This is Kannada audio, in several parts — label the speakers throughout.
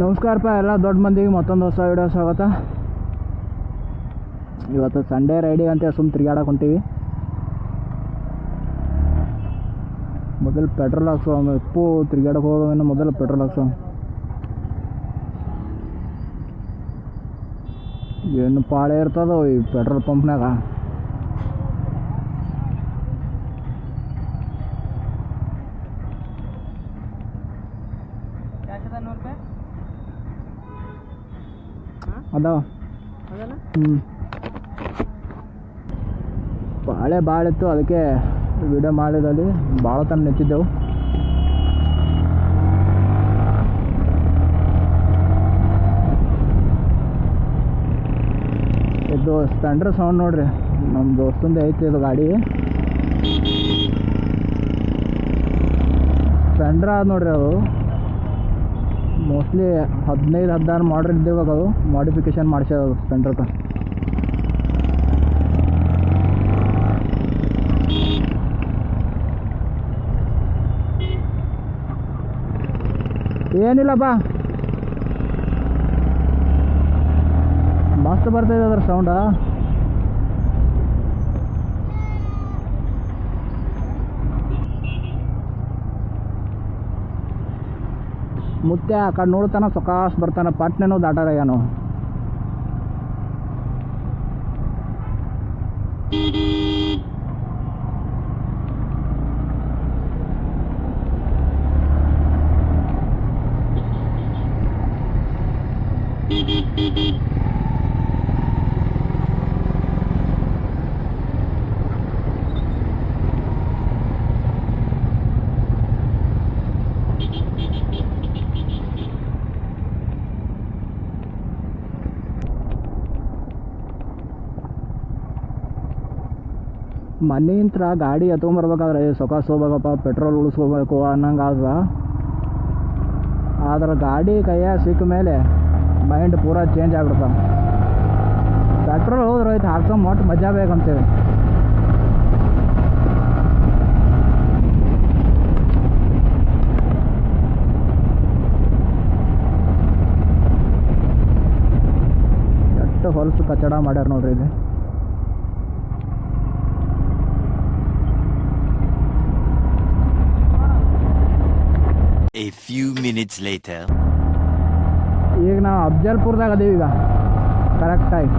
Speaker 1: ನಮಸ್ಕಾರಪ್ಪ ಎಲ್ಲ ದೊಡ್ಡ ಮಂದಿಗೆ ಮತ್ತೊಂದು ಹೊಸ ವಿಡಿಯೋ ಸ್ವಾಗತ. ಇವತ್ತು ಸಂಡೇ ರೈಡಿಂಗ್ ಅಂತ ಸುಮ್ಮನೆ ತಿರ್ಗಾಡಕ್ಕೆ ಹೊಂಟೀವಿ. ಮೊದಲು ಪೆಟ್ರೋಲ್ ಹಾಕ್ಸೋ ಉಪ್ಪು ತಿರ್ಗಾಡಕ್ಕೆ ಹೋಗೋವೇನು ಮೊದಲು ಪೆಟ್ರೋಲ್ ಹಾಕ್ಸೋ. ಏನು ಪಾಳೆ ಇರ್ತದೋ ಈ ಪೆಟ್ರೋಲ್ ಪಂಪ್ನಾಗ ಅದಾವ ಹ್ಞೂ ಬಾಳೆ ಭಾಳ ಇತ್ತು ಅದಕ್ಕೆ ವಿಡಿಯೋ ಮಾಡಿದಲ್ಲಿ ಭಾಳ ತನಕ ನಿಂತಿದ್ದೆವು ಇದು ಸ್ಪೆಂಡ್ರ್ ಸೌಂಡ್ ನೋಡ್ರಿ. ನಮ್ಮ ದೋಸ್ತಂದು ಐತಿ ಇದು ಗಾಡಿ. ಸ್ಪೆಂಡ್ರ ಅದ ನೋಡ್ರಿ ಅದು. ಮೋಸ್ಟ್ಲಿ ಹದಿನೈದು ಹದಿನಾರು ಮಾಡ್ರ್ ಇದ್ದೇವೆ ಅದು. ಮಾಡಿಫಿಕೇಶನ್ ಮಾಡ್ಸ್ಯಾವ ಏನಿಲ್ಲ ಬಾ. ಮಸ್ತ್ ಬರ್ತಾಯಿದೆ ಅದ್ರ ಸೌಂಡ ಮುತ್ಯ ಆ ಕಡೆ ನೋಡ್ತಾನ ಸೊಕಾಸ್ ಬರ್ತಾನ ಪಟ್ನೆನೂ ದಾಟಾರಯ್ಯಾನು ಮನೆಯಿಂತ್ರ ಗಾಡಿ ಎತ್ಕೊಂಬರ್ಬೇಕಾದ್ರೆ ಸೊಕಾಸು ಹೋಗ್ಬೇಕಪ್ಪ, ಪೆಟ್ರೋಲ್ ಉಳಿಸ್ಕೋಬೇಕು ಅನ್ನಂಗೆ ಆದ್ರೆ ಆದ್ರೆ ಗಾಡಿ ಕೈಯಾಗ ಸಿಕ್ಕ ಮೇಲೆ ಮೈಂಡ್ ಪೂರಾ ಚೇಂಜ್ ಆಗ್ಬಿಡ್ತಾವ. ಪೆಟ್ರೋಲ್ ಹೋದ್ರೆ ಆಯ್ತು ಹಾಕ್ಸೋ ಮೊಟ್ಟು ಮಜಾ ಬೇಕಂತೇಳಿ. ಎಷ್ಟು ಹೊಲಸು ಕಚಡ ಮಾಡ್ಯಾರ ನೋಡ್ರಿ ಇಲ್ಲಿ.
Speaker 2: A few minutes later.
Speaker 1: ಈಗ ನಾವು ಅಫ್ಜಲ್ಪುರ್ದಾಗ ಅದೇ ಈಗ. ಕರೆಕ್ಟಾಗಿ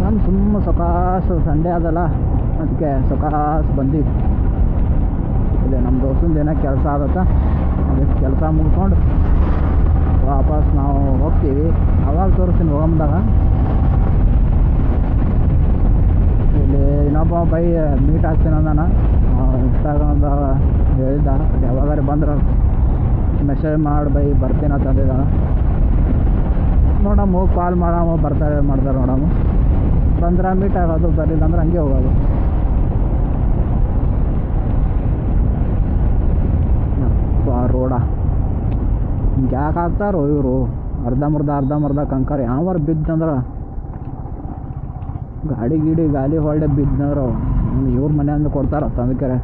Speaker 1: ನಾನು ಸುಮ್ಮ ಸೊಕಾಸು ಸಂಡೇ ಅದಲ್ಲ. ಅದಕ್ಕೆ ಸೊಕಾಸು ಬಂದಿ ಇಲ್ಲೇ ನಮ್ಮ ದೋಸ್ತಂದು ಏನೋ ಕೆಲಸ ಆಗತ್ತ? ಅದಕ್ಕೆ ಕೆಲಸ ಮುಗಿಸ್ಕೊಂಡು ವಾಪಸ್ ನಾವು ಹೋಗ್ತೀವಿ. ಅವಾಗ ತೋರಿಸ್ತೀನಿ ಹೋಗಂದಾಗ ಇಲ್ಲಿ ಇನ್ನೊಬ್ಬ ಬೈ ಮೀಟ್ ಆಗ್ತೀನಿ ಅಂದಾನ. ಇನ್ಸ್ಟಾಗ್ರಾಮ್ದ ಹೇಳಿದ್ದ ಯಾವಾಗಾರ ಬಂದ್ರೆ ಮೆಸೇಜ್ ಮಾಡಿ ಬೈ, ಬರ್ತೀನಿ ಅಂತ ಅಂದಿದ್ದಾನ. ನೋಡಮ್ಮ ಕಾಲ್ ಮಾಡಮ್ಮ, ಬರ್ತಾರೆ, ಮಾಡ್ತಾರೆ ನೋಡಮ್ಮ. ಬಂದ್ರೆ ಮೀಟ್ ಆಗೋದು ಬರಲಿಲ್ಲ ಅಂದ್ರೆ ಹಂಗೆ ಹೋಗೋದು. ರೋಡ. ಹಿಂಗೆ ಯಾಕೆ ಹಾಕ್ತಾರೋ ಇವರು ಅರ್ಧಂಬರ್ಧ ಅರ್ಧಂಬರ್ಧ ಕಂಕರ್ ಯಾವಾರ ಬಿದ್ದಂದ್ರೆ ಗಾಡಿ ಗೀಡಿ ಗಾಲಿ ಹೊಳ್ಳೆ ಬಿದ್ದಂದ್ರೆ ಇವ್ರ ಮನೆಯಿಂದ ಕೊಡ್ತಾರ ತಂದಕೆರೆ.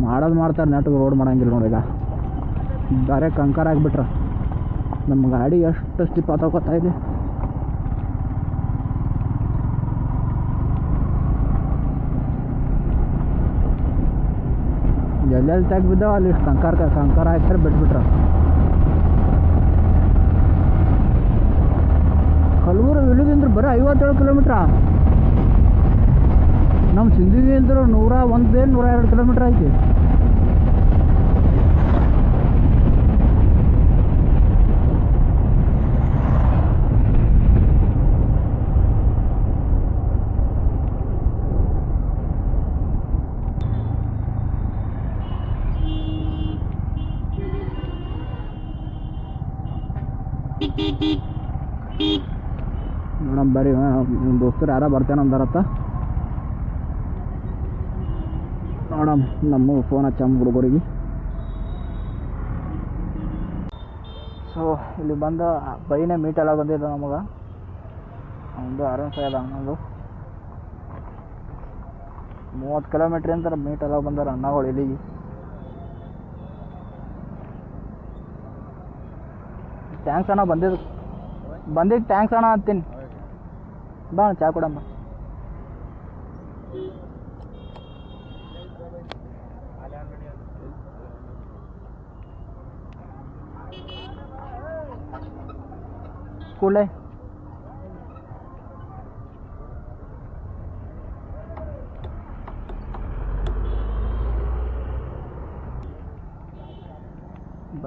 Speaker 1: ಮಾಡೋದು ಮಾಡ್ತಾರೆ ನೆಟ್ಗೆ ರೋಡ್ ಮಾಡಂಗಿಲ್ಲ ನೋಡಿ ಈಗ. ಬೇರೆ ಕಂಕರ್ ಆಗಿಬಿಟ್ರ. ನಮ್ಮ ಗಾಡಿ ಎಷ್ಟು ಸ್ಟಿಪ್ ಆತೋಕೋತಾ ಎಲ್ಲೆಲ್ಲಿ ತೆಗ್ ಬಿದ್ದಾವ ಅಲ್ಲಿ ಕಂಕರ್ ಕಂಕರ್ ಹಾಕ್ತಾರೆ ಬಿಟ್ಬಿಟ್ರ. ಕಲಬುರ ಇಳಿದಿಂದ್ರೆ ಬರೀ ಐವತ್ತೇಳು ಕಿಲೋಮೀಟ್ರ? ನಮ್ಮ ಸಿಂಧಿಗೆ ಅಂದ್ರೆ ನೂರ ಒಂದು ನೂರ ಎರಡು ಕಿಲೋಮೀಟ್ರ್ ಐತಿ. ನೋಡಮ್ ಬರ್ರಿ ನಿಮ್ಮ ದೋಸ್ತರು ಯಾರ ಬರ್ತೇನೆ ಅಂದಾರತ್ತ. ನೋಡಮ್ ನಮ್ಮ ಫೋನ್ ಹಚ್ಚಮ್ಮ ಹುಡುಗರಿಗೆ. ಸೊ ಇಲ್ಲಿ ಬಂದ ಬೈನೇ ಮೀಟ್ ಎಲ್ಲ ಬಂದಿದ್ದ ನಮಗೆ. ಒಂದು ಆರ್ ಒನ್ ಫೈವ್ ಅದ ಅನ್ನೋದು ಮೂವತ್ತು ಕಿಲೋಮೀಟ್ರ್ ಅಂತಾರೆ ಮೀಟ್ ಎಲ್ಲ ಬಂದಾರ ಅಣ್ಣಗಳು ಇಲ್ಲಿಗೆ. ಟ್ಯಾಂಕ್ಸ್ ಅಣ್ಣ ಬಂದಿದ್ದು. ಬಂದಿದ್ದು ಥ್ಯಾಂಕ್ಸ್ ಅಣ್ಣ ಅಂತೀನಿ. ಬಾ ಚಾ ಕೊಡಮ್ಮ. ಕೂಡಲೇ.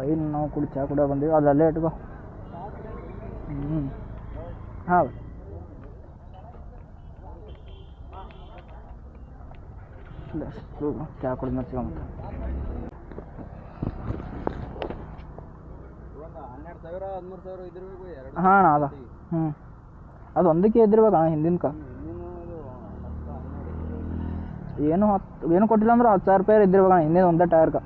Speaker 1: ಬೈ ನಾವು ಕುಡಿ ಚಾ ಕುಡಿಯೋ ಬಂದೀವಿ. ಅದು ಅಲ್ಲೇ ಇಟ್ಕೋ. ಹ್ಞೂ ಹಾಂ ಚಾ ಕುಡಿದ ಸಿಗೋ ಮತ್ತೆ
Speaker 3: ಹನ್ನೆರಡು ಸಾವಿರ ಹದಿಮೂರು ಸಾವಿರ ಇದ್ರಬೇಕು ಎರಡು
Speaker 1: ಹಾಂ ಅದ. ಹ್ಞೂ ಅದು ಒಂದಕ್ಕೆ ಇದ್ದಿರ್ಬೇಕು ಅಣ್ಣ ಹಿಂದಿನ ಕ
Speaker 3: ಇನ್ನೇನು ಅದು ಹತ್ತು ಹನ್ನೆರಡು.
Speaker 1: ಏನು ಹತ್ತು ಏನು ಕೊಟ್ಟಿಲ್ಲ ಅಂದ್ರೆ ಹತ್ತು ಸಾವಿರ ರೂಪಾಯಿ ಇದ್ದಿರ್ಬೇಕು ಅಣ್ಣ ಹಿಂದಿನ ಒಂದೇ
Speaker 3: ಅದಾವ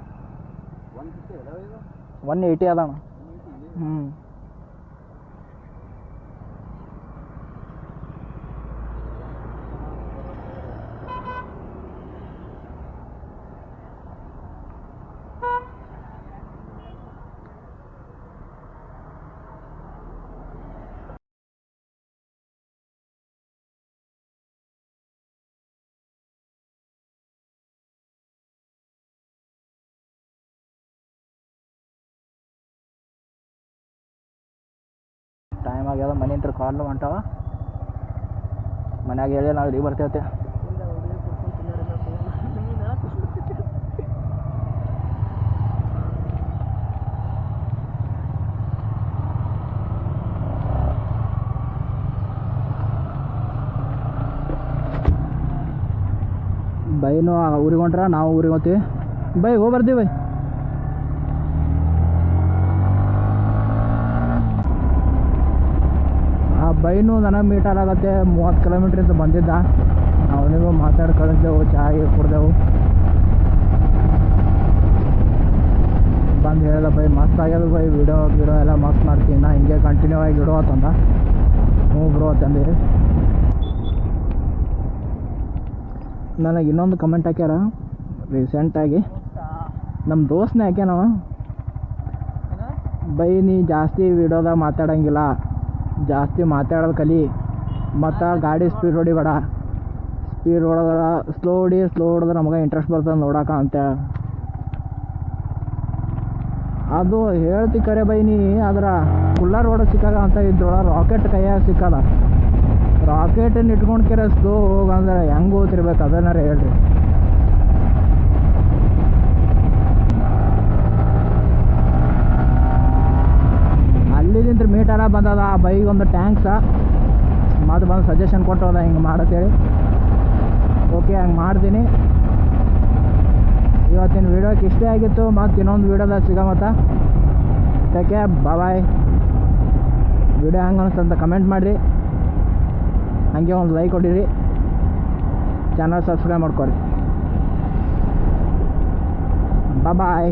Speaker 3: ಇದು
Speaker 1: ಒನ್ ಏಯ್ಟಿ ಅದ ಟೈಮ್ ಆಗ್ಯದ ಮನೆ ಹತ್ರ ಕಾಲ್ ಹೊಂಟಾವ. ಮನ್ಯಾಗ ಹೇಳಿ ನಾವು ಇಲ್ಲಿ ಬರ್ತೇವೆ ಬೈನು ಊರಿಗೆ ಹೊಂಟ್ರ, ನಾವು ಊರಿಗೆ ಹೋಗ್ತೀವಿ ಬೈ, ಹೋಗಿ ಬರ್ತೀವಿ ಬೈ. ಬೈನು ನನಗೆ ಮೀಟರ್ ಆಗತ್ತೆ ಮೂವತ್ತು ಕಿಲೋಮೀಟ್ರಿಂದ ಬಂದಿದ್ದ. ಅವನಿಗೂ ಮಾತಾಡಿ ಕಳಿಸ್ದೆವು ಚಾ ಗೀ ಕುಡ್ದೆವು. ಬಂದು ಹೇಳ್ದ ಬೈ ಮಸ್ತ್ ಆಗ್ಯದ ಬೈ ವಿಡಿಯೋ ಗಿಡೋ ಎಲ್ಲ ಮಸ್ತ್ ಮಾಡ್ತೀನಿ ನಾ ಹಿಂಗೆ ಕಂಟಿನ್ಯೂ ಆಗಿ ಇಡೋ ಅಂತಂದ. ಹ್ಞೂ ಬ್ರೋ ಅಂತಂದು ನನಗೆ ಇನ್ನೊಂದು ಕಮೆಂಟ್ ಹಾಕ್ಯಾರ ರೀಸೆಂಟಾಗಿ ನಮ್ಮ ದೋಸ್ತನೇ ಹಾಕ್ಯಾನವ. ಬೈ ನೀ ಜಾಸ್ತಿ ವಿಡಿಯೋದಾಗ ಮಾತಾಡಂಗಿಲ್ಲ. ಜಾಸ್ತಿ ಮಾತಾಡೋದು ಕಲಿ. ಮತ್ತು ಗಾಡಿ ಸ್ಪೀಡ್ ಹೊಡಿಬೇಡ ಸ್ಪೀಡ್ ಹೊಡೆದ್ರೆ ಸ್ಲೋ ಹೊಡಿ ಸ್ಲೋ ಹೊಡೆದ್ರೆ ನಮಗೆ ಇಂಟ್ರೆಸ್ಟ್ ಬರ್ತದೆ ನೋಡಕ ಅಂತ. ಅದು ಹೇಳ್ತಿ ಕರೆ ನೀ ಆದ್ರೆ ಕುಲ್ಲರ್ ಹೊಡೆ ಸಿಕ್ಕಾಗ ಅಂತ ಇದ್ರೊಳಗೆ ರಾಕೆಟ್ ಕೈಯಾಗ ಸಿಕ್ಕಲ್ಲ ರಾಕೆಟನ್ನು ಇಟ್ಕೊಂಡು ಕೆರೆ ಸ್ಲೋ ಹೋಗಂದ್ರೆ ಹೆಂಗೆ ಓದ್ತಿರ್ಬೇಕು ಅದನ್ನಾರ ಹೇಳ್ರಿ. ಮೀಟರ ಬಂದದ ಆ ಬೈಗೊಂದು ಟ್ಯಾಂಕ್ಸ ಮತ್ತು ಬಂದು ಸಜೆಷನ್ ಕೊಟ್ಟೋದ ಹಿಂಗೆ ಮಾಡತ್ತೇಳಿ. ಓಕೆ ಹಂಗೆ ಮಾಡ್ತೀನಿ. ಇವತ್ತಿನ ವೀಡಿಯೋಕ್ಕೆ ಇಷ್ಟೇ ಆಗಿತ್ತು. ಮತ್ತು ಇನ್ನೊಂದು ವೀಡಿಯೋದಾಗ ಸಿಗಮತ್ತ ಟೇಕೆ ಬಾಯ್ ವಿಡಿಯೋ ಹೆಂಗೆ ಅಂತ ಕಮೆಂಟ್ ಮಾಡಿರಿ. ಹಾಗೆ ಒಂದು ಲೈಕ್ ಕೊಡಿರಿ ಚಾನಲ್ ಸಬ್ಸ್ಕ್ರೈಬ್ ಮಾಡ್ಕೊರಿ. ಬಾಯ್